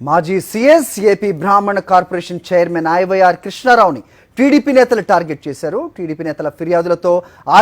మాజీ CS AP బ్రాహ్మణ corporation chairman I Y R కృష్ణారావుని TDP నేతలు టార్గెట్ చేశారు. టీడీపీ నేతల ఫిర్యాదులతో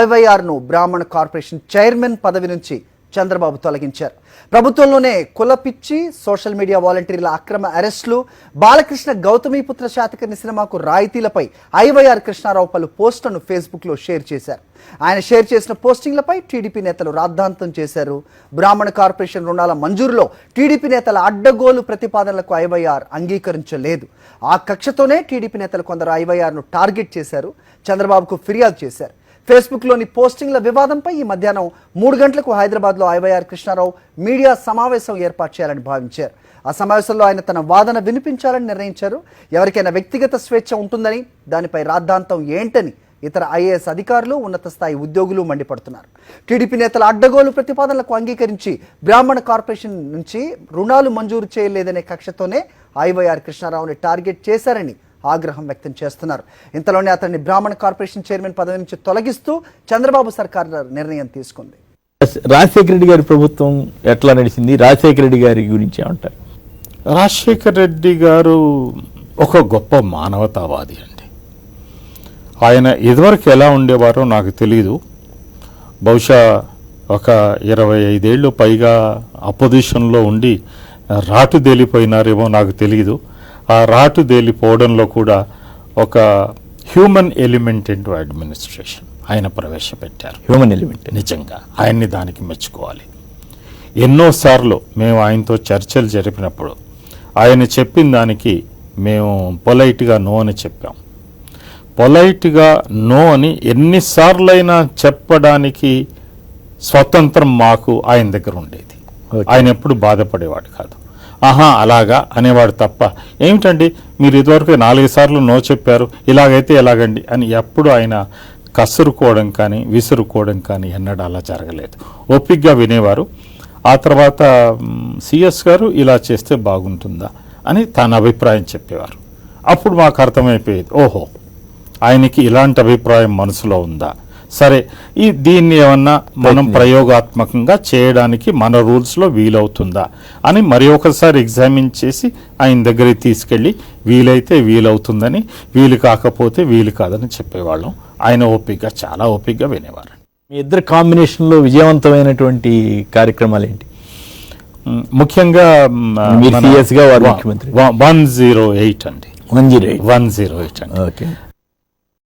ఐవైఆర్ను బ్రాహ్మణ కార్పొరేషన్ చైర్మన్ పదవి నుంచి చంద్రబాబు తొలగించారు. ప్రభుత్వంలోనే కులపిచ్చి సోషల్ మీడియా వాలంటీర్ల అక్రమ అరెస్టులు బాలకృష్ణ గౌతమిపుత్ర శాతకర్ణి సినిమాకు రాయితీలపై ఐవైఆర్ కృష్ణారావు పలు పోస్టులను ఫేస్బుక్లో షేర్ చేశారు. ఆయన షేర్ చేసిన పోస్టింగ్లపై టీడీపీ నేతలు రాద్ధాంతం చేశారు. బ్రాహ్మణ కార్పొరేషన్ రుణాల మంజూరులో టీడీపీ నేతల అడ్డగోలు ప్రతిపాదనలకు ఐవైఆర్ అంగీకరించలేదు. ఆ కక్షతోనే టీడీపీ నేతలు కొందరు ఐవైఆర్ను టార్గెట్ చేశారు. చంద్రబాబుకు ఫిర్యాదు చేశారు. ఫేస్బుక్లోని పోస్టింగ్ల వివాదంపై ఈ మధ్యాహ్నం మూడు గంటలకు హైదరాబాద్లో ఐవైఆర్ కృష్ణారావు మీడియా సమావేశం ఏర్పాటు చేయాలని భావించారు. ఆ సమావేశంలో ఆయన తన వాదన వినిపించాలని నిర్ణయించారు. ఎవరికైనా వ్యక్తిగత స్వేచ్ఛ ఉంటుందని దానిపై రాద్ధాంతం ఏంటని ఇతర ఐఏఎస్ అధికారులు ఉన్నత స్థాయి ఉద్యోగులు మండిపడుతున్నారు. టీడీపీ నేతల అడ్డగోలు ప్రతిపాదనలకు అంగీకరించి బ్రాహ్మణ కార్పొరేషన్ నుంచి రుణాలు మంజూరు చేయలేదనే కక్షతోనే ఐవైఆర్ కృష్ణారావుని టార్గెట్ చేశారని ఆగ్రహం వ్యక్తం చేస్తున్నారు. ఇంతలోనే అతన్ని బ్రాహ్మణ కార్పొరేషన్ చైర్మన్ పదవి నుంచి తొలగిస్తూ చంద్రబాబు సర్కార్ నిర్ణయం తీసుకుంది. రాజశేఖర రెడ్డి గారి ప్రభుత్వం ఎట్లా నడిచింది? రాజశేఖర రెడ్డి గారి గురించి ఏమంటారు? రాజశేఖర్ రెడ్డి గారు ఒక గొప్ప మానవతావాది అండి. ఆయన ఇదివరకు ఎలా ఉండేవారో నాకు తెలియదు బహుశా ఒక ఇరవై ఐదేళ్ళు పైగా అపోజిషన్లో ఉండి రాటు తేలిపోయినారేమో నాకు తెలియదు ఆ రాటు తేలిపోవడంలో కూడా ఒక హ్యూమన్ ఎలిమెంట్ ఇంటూ అడ్మినిస్ట్రేషన్ ఆయన ప్రవేశపెట్టారు. హ్యూమన్ ఎలిమెంట్ నిజంగా. ఆయన్ని దానికి మెచ్చుకోవాలి. ఎన్నోసార్లు మేము ఆయనతో చర్చలు జరిపినప్పుడు ఆయన చెప్పిన దానికి మేము పొలైట్గా నో అని చెప్పాం. పొలైట్గా నో అని ఎన్నిసార్లైనా చెప్పడానికి స్వతంత్రం మాకు ఆయన దగ్గర ఉండేది. ఆయన ఎప్పుడు బాధపడేవాడు కాదు. ఆహా అలాగా అనేవాడు తప్ప. ఏమిటండి? మీరు ఇదివరకు నాలుగు సార్లు నో చెప్పారు. ఇలాగైతే ఎలాగండి? అని ఎప్పుడు ఆయన కసురుకోవడం కానీ విసురుకోవడం కానీ ఎన్నడూ అలా జరగలేదు. ఓపిగ్గా వినేవారు. ఆ తర్వాత సిఎస్ గారు ఇలా చేస్తే బాగుంటుందా అని తన అభిప్రాయం చెప్పేవారు. అప్పుడు మాకు అర్థమైపోయేది. ఓహో ఆయనకి ఇలాంటి అభిప్రాయం మనసులో ఉందా? సరే ఈ దీన్ని ఏమన్నా మనం ప్రయోగాత్మకంగా చేయడానికి మన రూల్స్లో వీలవుతుందా అని మరి ఒకసారి ఎగ్జామిన్ చేసి ఆయన దగ్గరికి తీసుకెళ్ళి వీలైతే వీలవుతుందని వీలు కాకపోతే వీలు కాదని చెప్పేవాళ్ళం. ఆయన ఓపికగా చాలా ఓపికగా వినేవారు. మీ ఇద్దరు కాంబినేషన్లో విజయవంతమైనటువంటి కార్యక్రమాలు ఏంటి? ముఖ్యంగా. వన్ జీరో ఎయిట్ అండి. One zero eight. One zero eight అండి. ఓకే.